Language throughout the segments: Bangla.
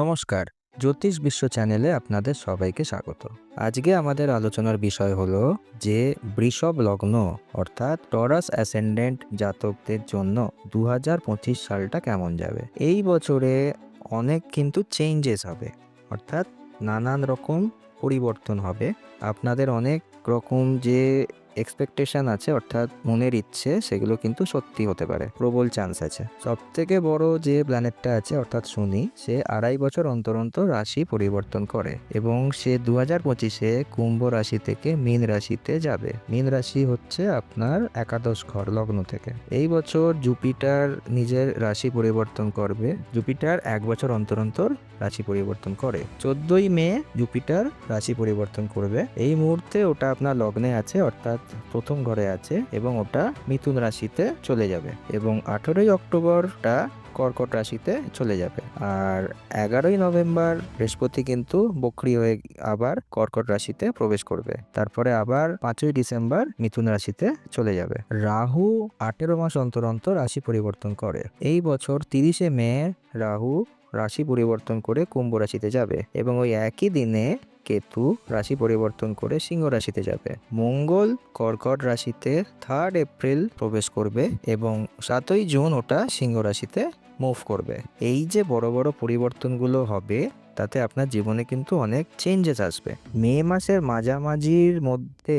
নমস্কার। জ্যোতিষ বিশ্ব চ্যানেলে আপনাদের সবাইকে স্বাগত। আজকে আমাদের আলোচনার বিষয় হলো যে বৃষভ লগ্ন, অর্থাৎ টরাস অ্যাসেন্ডেন্ট জাতকদের জন্য দু হাজার পঁচিশ সালটা কেমন যাবে? এই বছরে অনেক কিন্তু চেঞ্জেস হবে, অর্থাৎ নানান রকম পরিবর্তন হবে। আপনাদের অনেক রকম যে এক্সপেকটেশন আছে, অর্থাৎ মনের ইচ্ছে, সেগুলো কিন্তু সত্যি হতে পারে। প্রবল চান্স আছে। সব থেকে বড় যে প্ল্যানেটটা আছে, অর্থাৎ শনি, সে আড়াই বছর অন্তর অন্তর রাশি পরিবর্তন করে এবং সে দু হাজার পঁচিশে কুম্ভ রাশি থেকে মীন রাশিতে যাবে। মীন রাশি হচ্ছে আপনার একাদশ ঘর লগ্ন থেকে। এই বছর জুপিটার নিজের রাশি পরিবর্তন করবে। জুপিটার এক বছর অন্তর অন্তর রাশি পরিবর্তন করে। চোদ্দই মে জুপিটার রাশি পরিবর্তন করবে। এই মুহূর্তে ওটা আপনার লগ্নে আছে, অর্থাৎ প্রথম ঘরে আছে এবং ওটা মিথুন রাশিতে চলে যাবে এবং আঠেরোই অক্টোবরটা কর্কট রাশিতে চলে যাবে। আর এগারোই নভেম্বর বৃহস্পতি কিন্তু বকরি হয়ে আবার কর্কট রাশিতে প্রবেশ করবে। তারপরে আবার পাঁচই ডিসেম্বর মিথুন রাশিতে চলে যাবে। রাহু আঠেরো মাস অন্তর অন্তর রাশি পরিবর্তন করে। এই বছর তিরিশে মে রাহু রাশি পরিবর্তন করে কুম্ভ রাশিতে যাবে এবং ওই একই দিনে কেতু রাশি পরিবর্তন করে সিংহ রাশিতে যাবে। মঙ্গল কর্কট রাশিতে থার্ড এপ্রিল প্রবেশ করবে এবং সাতই জুন ওটা সিংহ রাশিতে মুভ করবে। এই যে বড় বড় পরিবর্তনগুলো হবে তাতে আপনার জীবনে কিন্তু অনেক চেঞ্জেস আসবে। মে মাসের মাঝামাঝির মধ্যে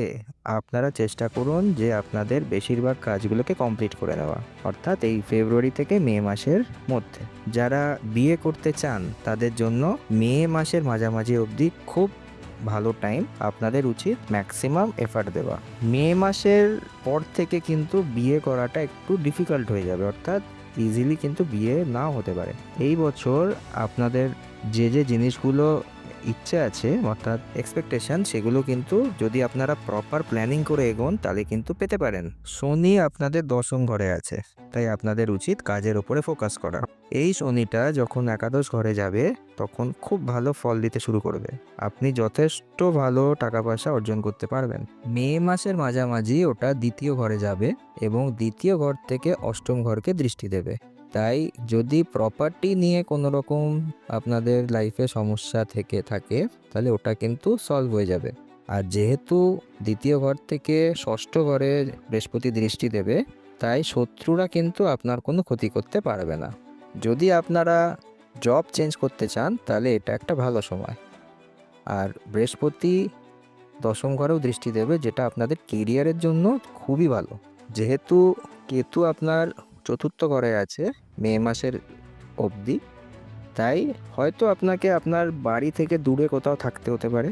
আপনারা চেষ্টা করুন যে আপনাদের বেশিরভাগ কাজগুলোকে কমপ্লিট করে দেওয়া অর্থাৎ এই ফেব্রুয়ারি থেকে মে মাসের মধ্যে। যারা বিয়ে করতে চান, তাদের জন্য মে মাসের মাঝামাঝি অবধি খুব ভালো টাইম আপনাদের উচিত ম্যাক্সিমাম এফার্ট দেওয়া। মে মাসের পর থেকে কিন্তু বিয়ে করাটা একটু ডিফিকাল্ট হয়ে যাবে। অর্থাৎ ইজিলি কিন্তু বিয়ে নাও হতে পারে। এই বছর আপনাদের যে যে জিনিসগুলো ইচ্ছে আছে, অর্থাৎ এক্সপেকটেশন সেগুলো কিন্তু যদি আপনারা প্রপার প্ল্যানিং করে এগোন, তাহলে কিন্তু পেতে পারেন। শনি আপনাদের দশম ঘরে আছে, তাই আপনাদের উচিত কাজের ওপরে ফোকাস করা। এই শনিটা যখন একাদশ ঘরে যাবে, তখন খুব ভালো ফল দিতে শুরু করবে। আপনি যথেষ্ট ভালো টাকা পয়সা অর্জন করতে পারবেন। মে মাসের মাঝামাঝি ওটা দ্বিতীয় ঘরে যাবে এবং দ্বিতীয় ঘর থেকে অষ্টম ঘরকে দৃষ্টি দেবে। তাই যদি প্রপার্টি নিয়ে কোনো রকম আপনাদের লাইফে সমস্যা থেকে থাকে, তাহলে ওটা কিন্তু সলভ হয়ে যাবে। আর যেহেতু দ্বিতীয় ঘর থেকে ষষ্ঠ ঘরে বৃহস্পতি দৃষ্টি দেবে, তাই শত্রুরা কিন্তু আপনার কোনো ক্ষতি করতে পারবে না। যদি আপনারা জব চেঞ্জ করতে চান, তাহলে এটা একটা ভালো সময়। আর বৃহস্পতি দশম ঘরেও দৃষ্টি দেবে, যেটা আপনাদের কেরিয়ারের জন্য খুবই ভালো। যেহেতু কেতু আপনার চতুর্থ ঘরে আছে, মে মাসের অবধি। তাই হয়তো আপনাকে আপনার বাড়ি থেকে দূরে কোথাও থাকতে হতে পারে,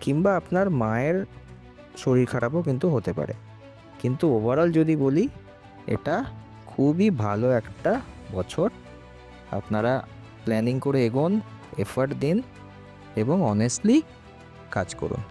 কিংবা আপনার মায়ের শরীর খারাপও কিন্তু হতে পারে। কিন্তু ওভারঅল যদি বলি, এটা খুবই ভালো একটা বছর। আপনারা প্ল্যানিং করে এগোন এফার্ট দিন, এবং অনেস্টলি কাজ করুন।